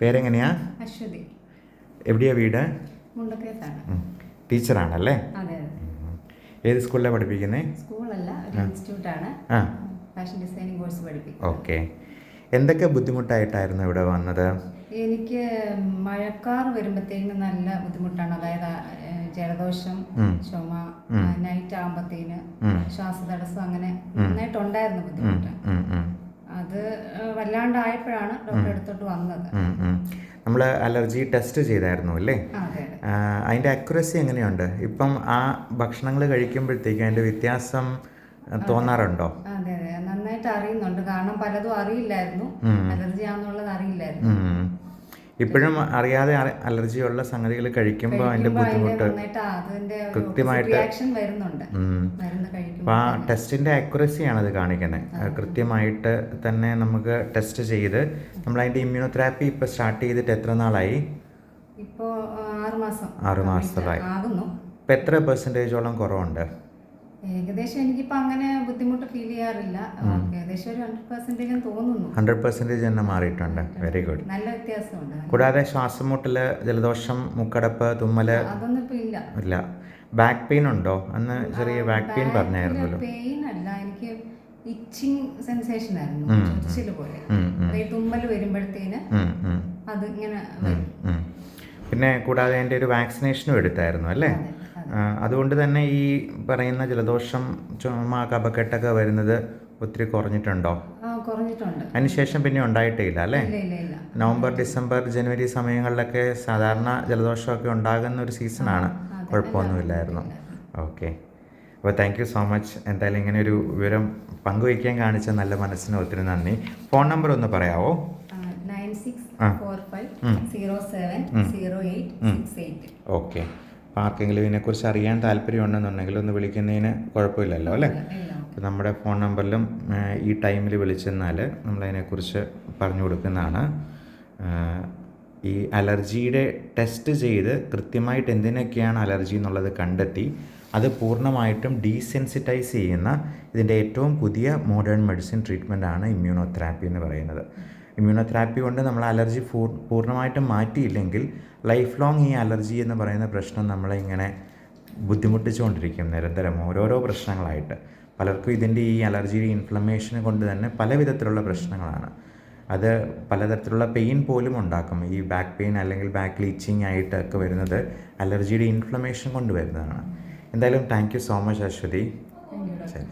പേരെങ്ങനെയാ? അശ്വതി. എവിടെയാ വീട്? ടീച്ചറാണല്ലേ? ഏത് സ്കൂളിലാണ് പഠിപ്പിക്കുന്നത് സ്കൂളല്ല ഇൻസ്റ്റിറ്റ്യൂട്ടാണ്. ഫാഷൻ ഡിസൈനിങ് കോഴ്സ് പഠിപ്പിക്കും. ഓക്കെ. എന്തൊക്കെ ബുദ്ധിമുട്ടായിട്ടായിരുന്നു ഇവിടെ വന്നത്? എനിക്ക് മഴക്കാർ വരുമ്പോഴത്തേന് നല്ല ബുദ്ധിമുട്ടാണ്. അതായത് ജലദോഷം ചുമ നൈറ്റ് ആകുമ്പോഴത്തേന്. ശ്വാസതടസ്സം അങ്ങനെ നന്നായിട്ടുണ്ടായിരുന്നു ബുദ്ധിമുട്ട്. ആ, വല്ലാണ്ടായപ്പോഴാണ് ഡോക്ടറെ അടുത്തോട്ട് വന്നത്. നമ്മൾ അലർജി ടെസ്റ്റ് ചെയ്തായിരുന്നു അല്ലേ? അതിന്റെ അതിന്റെ അക്യുറസി എങ്ങനെയുണ്ട്? ഇപ്പം ആ ഭക്ഷണങ്ങൾ കഴിക്കുമ്പോഴത്തേക്കും അതിന്റെ വ്യത്യാസം തോന്നാറുണ്ടോ? അതെ അതെ. നന്നായിട്ട് അറിയുന്നുണ്ട്. കാരണം പലതും അറിയില്ലായിരുന്നു. അലർജി ആണെന്നുള്ളത് അറിയില്ലായിരുന്നു. ഇപ്പോഴും അറിയാതെ അലർജിയുള്ള സംഗതികൾ കഴിക്കുമ്പോൾ അതിന്റെ ബുദ്ധിമുട്ട് കൃത്യമായിട്ട് അപ്പോൾ കഴിക്കുമ്പോൾ ആ ടെസ്റ്റിന്റെ അക്യുറസിയാണ് അത് കാണിക്കുന്നത് കൃത്യമായിട്ട് തന്നെ നമുക്ക് ടെസ്റ്റ് ചെയ്ത് നമ്മൾ അതിന്റെ ഇമ്മ്യൂണോതെറാപ്പി ഇപ്പോൾ സ്റ്റാർട്ട് ചെയ്തിട്ട് എത്ര നാളായി? ഇപ്പോ ആ, ആറ് മാസം ആറ് മാസമായി. ഇപ്പം എത്ര പെർസെന്റേജോളം കുറവുണ്ട്? ഏകദേശം എനിക്കിപ്പോ അങ്ങനെ ബുദ്ധിമുട്ട് ഫീൽ ചെയ്യാറില്ല. ഏകദേശം ഒരു ഹൺഡ്രഡ് പെർസെന്റേജ് തോന്നുന്നു. ഹൺഡ്രഡ് പെർസെന്റേജ് തന്നെ മാറിയിട്ടുണ്ട്. വെരി ഗുഡ് നല്ല വ്യത്യാസമുണ്ട്. കൂടാതെ ശ്വാസം മുട്ടൽ ജലദോഷം മുക്കടപ്പ് തുമ്മൽ അതൊന്നും ഇപ്പൊ ഇല്ല. ഇല്ല. ബാക്ക് പെയിൻ ഉണ്ടോ? അന്ന് ചെറിയ ബാക്ക് പെയിൻ പറഞ്ഞായിരുന്നല്ലോ. പെയിൻ അല്ല. എനിക്ക് ഇച്ചിങ് സെൻസേഷൻ ആയിരുന്നു. പോലെ. തുമ്മൽ വരുമ്പോഴത്തേന് അത് ഇങ്ങനെ. പിന്നെ കൂടാതെ എന്റെ ഒരു വാക്സിനേഷനും എടുത്തായിരുന്നു അല്ലേ? അതുകൊണ്ട് തന്നെ ഈ പറയുന്ന ജലദോഷം ചുമ കപക്കെട്ടൊക്കെ വരുന്നത് ഒത്തിരി കുറഞ്ഞിട്ടുണ്ടോ? കുറഞ്ഞിട്ടുണ്ട്. അതിനുശേഷം പിന്നെ ഉണ്ടായിട്ടില്ല അല്ലേ? നവംബർ ഡിസംബർ ജനുവരി സമയങ്ങളിലൊക്കെ സാധാരണ ജലദോഷമൊക്കെ ഉണ്ടാകുന്ന ഒരു സീസണാണ്. കുഴപ്പമൊന്നുമില്ലായിരുന്നു. ഓക്കെ. അപ്പോൾ താങ്ക് യു സോ മച്ച് എന്തായാലും ഇങ്ങനെ ഒരു വിവരം പങ്കുവയ്ക്കാൻ കാണിച്ച നല്ല മനസ്സിന് ഒത്തിരി നന്ദി. ഫോൺ നമ്പർ ഒന്ന് പറയാവോ? ഓക്കെ. ആർക്കെങ്കിലും ഇതിനെക്കുറിച്ച് അറിയാൻ താല്പര്യമുണ്ടെന്നുണ്ടെങ്കിൽ ഒന്ന് വിളിക്കുന്നതിന് കുഴപ്പമില്ലല്ലോ അല്ലേ? അപ്പോൾ നമ്മുടെ ഫോൺ നമ്പറിലും ഈ ടൈമിൽ വിളിച്ചെന്നാൽ നമ്മളതിനെക്കുറിച്ച് പറഞ്ഞു കൊടുക്കുന്നതാണ്. ഈ അലർജിയുടെ ടെസ്റ്റ് ചെയ്ത് കൃത്യമായിട്ട് എന്തിനൊക്കെയാണ് അലർജി എന്നുള്ളത് കണ്ടെത്തി അത് പൂർണമായിട്ടും ഡീസെൻസിറ്റൈസ് ചെയ്യുന്ന ഇതിന്റെ ഏറ്റവും പുതിയ മോഡേൺ മെഡിസിൻ ട്രീറ്റ്മെന്റാണ് ഇമ്മ്യൂണോതെറാപ്പി എന്ന് പറയുന്നത്. ഇമ്മ്യൂണോതെറാപ്പി കൊണ്ട് നമ്മൾ അലർജി പൂർണമായിട്ടും മാറ്റിയില്ലെങ്കിൽ ലൈഫ് ലോങ് ഈ അലർജി എന്ന് പറയുന്ന പ്രശ്നം നമ്മളെ ഇങ്ങനെ ബുദ്ധിമുട്ടിച്ചുകൊണ്ടിരിക്കും നിരന്തരം ഓരോരോ പ്രശ്നങ്ങളായിട്ട്. പലർക്കും ഇതിന്റെ ഈ അലർജി ഇൻഫ്ലമേഷൻ കൊണ്ട് തന്നെ പല വിധത്തിലുള്ള പ്രശ്നങ്ങളാണ്. അത് പലതരത്തിലുള്ള പെയിൻ പോലും ഉണ്ടാക്കും. ഈ ബാക്ക് പെയിൻ അല്ലെങ്കിൽ ബാക്ക് ലീച്ചിങ് ആയിട്ടൊക്കെ വരുന്നത് അലർജിയുടെ ഇൻഫ്ലമേഷൻ കൊണ്ട് വരുന്നതാണ്. എന്തായാലും thank you so much Aswathy. ശരി.